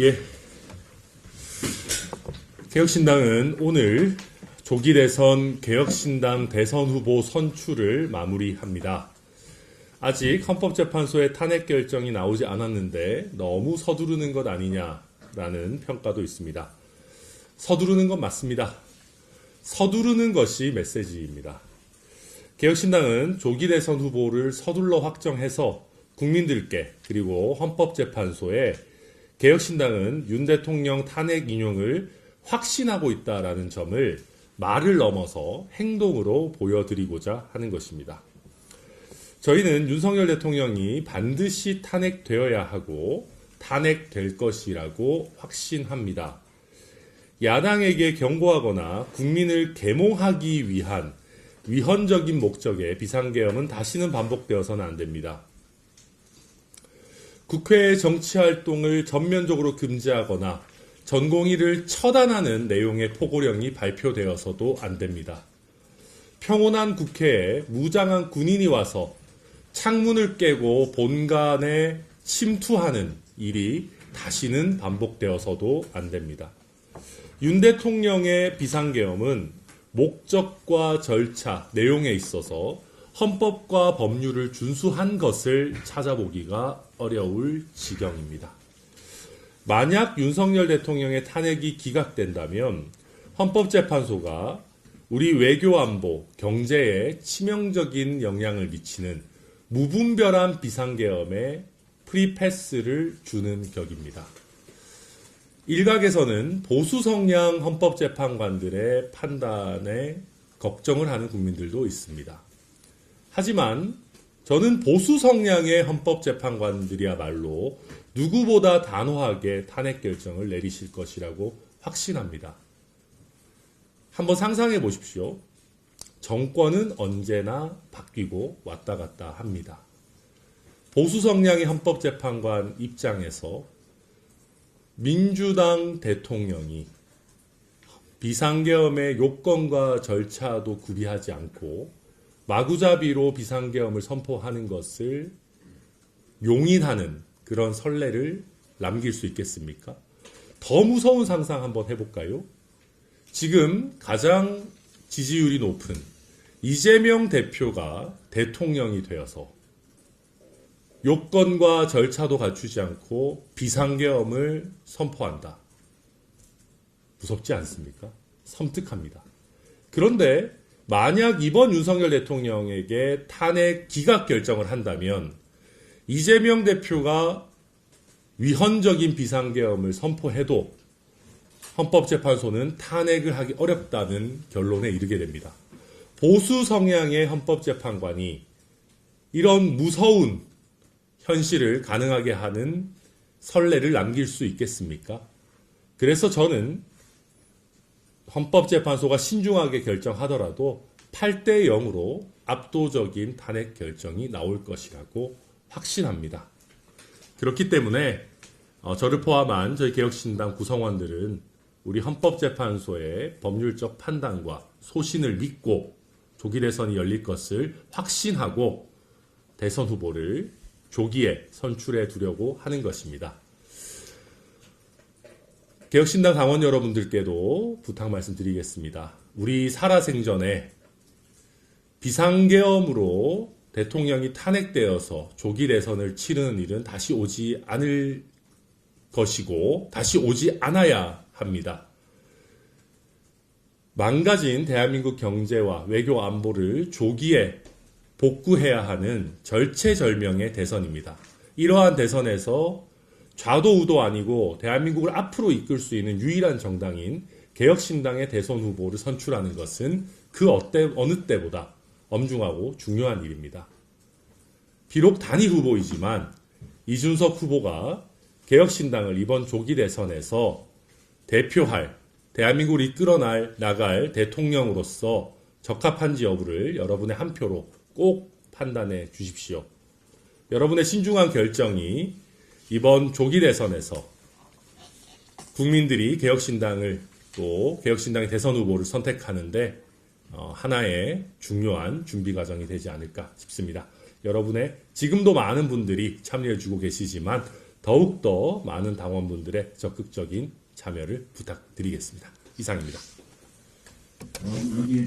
예. 개혁신당은 오늘 조기 대선 개혁신당 대선 후보 선출을 마무리합니다. 아직 헌법재판소의 탄핵 결정이 나오지 않았는데 너무 서두르는 것 아니냐라는 평가도 있습니다. 서두르는 건 맞습니다. 서두르는 것이 메시지입니다. 개혁신당은 조기 대선 후보를 서둘러 확정해서 국민들께 그리고 헌법재판소에 개혁신당은 윤 대통령 탄핵 인용을 확신하고 있다라는 점을 말을 넘어서 행동으로 보여드리고자 하는 것입니다. 저희는 윤석열 대통령이 반드시 탄핵되어야 하고 탄핵될 것이라고 확신합니다. 야당에게 경고하거나 국민을 계몽하기 위한 위헌적인 목적의 비상계엄은 다시는 반복되어서는 안 됩니다. 국회의 정치 활동을 전면적으로 금지하거나 전공의를 처단하는 내용의 포고령이 발표되어서도 안 됩니다. 평온한 국회에 무장한 군인이 와서 창문을 깨고 본관에 침투하는 일이 다시는 반복되어서도 안 됩니다. 윤 대통령의 비상계엄은 목적과 절차, 내용에 있어서 헌법과 법률을 준수한 것을 찾아보기가 어려울 지경입니다. 만약 윤석열 대통령의 탄핵이 기각된다면 헌법재판소가 우리 외교안보, 경제에 치명적인 영향을 미치는 무분별한 비상계엄에 프리패스를 주는 격입니다. 일각에서는 보수 성향 헌법재판관들의 판단에 걱정을 하는 국민들도 있습니다. 하지만 저는 보수 성향의 헌법재판관들이야말로 누구보다 단호하게 탄핵 결정을 내리실 것이라고 확신합니다. 한번 상상해 보십시오. 정권은 언제나 바뀌고 왔다 갔다 합니다. 보수 성향의 헌법재판관 입장에서 민주당 대통령이 비상계엄의 요건과 절차도 구비하지 않고 마구잡이로 비상계엄을 선포하는 것을 용인하는 그런 선례를 남길 수 있겠습니까? 더 무서운 상상 한번 해볼까요? 지금 가장 지지율이 높은 이재명 대표가 대통령이 되어서 요건과 절차도 갖추지 않고 비상계엄을 선포한다. 무섭지 않습니까? 섬뜩합니다. 그런데 만약 이번 윤석열 대통령에게 탄핵 기각 결정을 한다면 이재명 대표가 위헌적인 비상계엄을 선포해도 헌법재판소는 탄핵을 하기 어렵다는 결론에 이르게 됩니다. 보수 성향의 헌법재판관이 이런 무서운 현실을 가능하게 하는 선례를 남길 수 있겠습니까? 그래서 저는 헌법재판소가 신중하게 결정하더라도 8대 0으로 압도적인 탄핵 결정이 나올 것이라고 확신합니다. 그렇기 때문에 어, 저를 포함한 저희 개혁신당 구성원들은 우리 헌법재판소의 법률적 판단과 소신을 믿고 조기 대선이 열릴 것을 확신하고 대선 후보를 조기에 선출해 두려고 하는 것입니다. 개혁신당 당원 여러분들께도 부탁 말씀드리겠습니다. 우리 살아생전에 비상계엄으로 대통령이 탄핵되어서 조기 대선을 치르는 일은 다시 오지 않을 것이고 다시 오지 않아야 합니다. 망가진 대한민국 경제와 외교 안보를 조기에 복구해야 하는 절체절명의 대선입니다. 이러한 대선에서 좌도 우도 아니고 대한민국을 앞으로 이끌 수 있는 유일한 정당인 개혁신당의 대선 후보를 선출하는 것은 그 어때, 어느 때보다 엄중하고 중요한 일입니다. 비록 단일 후보이지만 이준석 후보가 개혁신당을 이번 조기 대선에서 대표할 대한민국을 이끌어 나갈 대통령으로서 적합한지 여부를 여러분의 한 표로 꼭 판단해 주십시오. 여러분의 신중한 결정이 이번 조기 대선에서 국민들이 개혁신당을 또 개혁신당의 대선 후보를 선택하는데 어, 하나의 중요한 준비 과정이 되지 않을까 싶습니다. 여러분의 지금도 많은 분들이 참여해 주고 계시지만 더욱더 많은 당원분들의 적극적인 참여를 부탁드리겠습니다. 이상입니다. 어,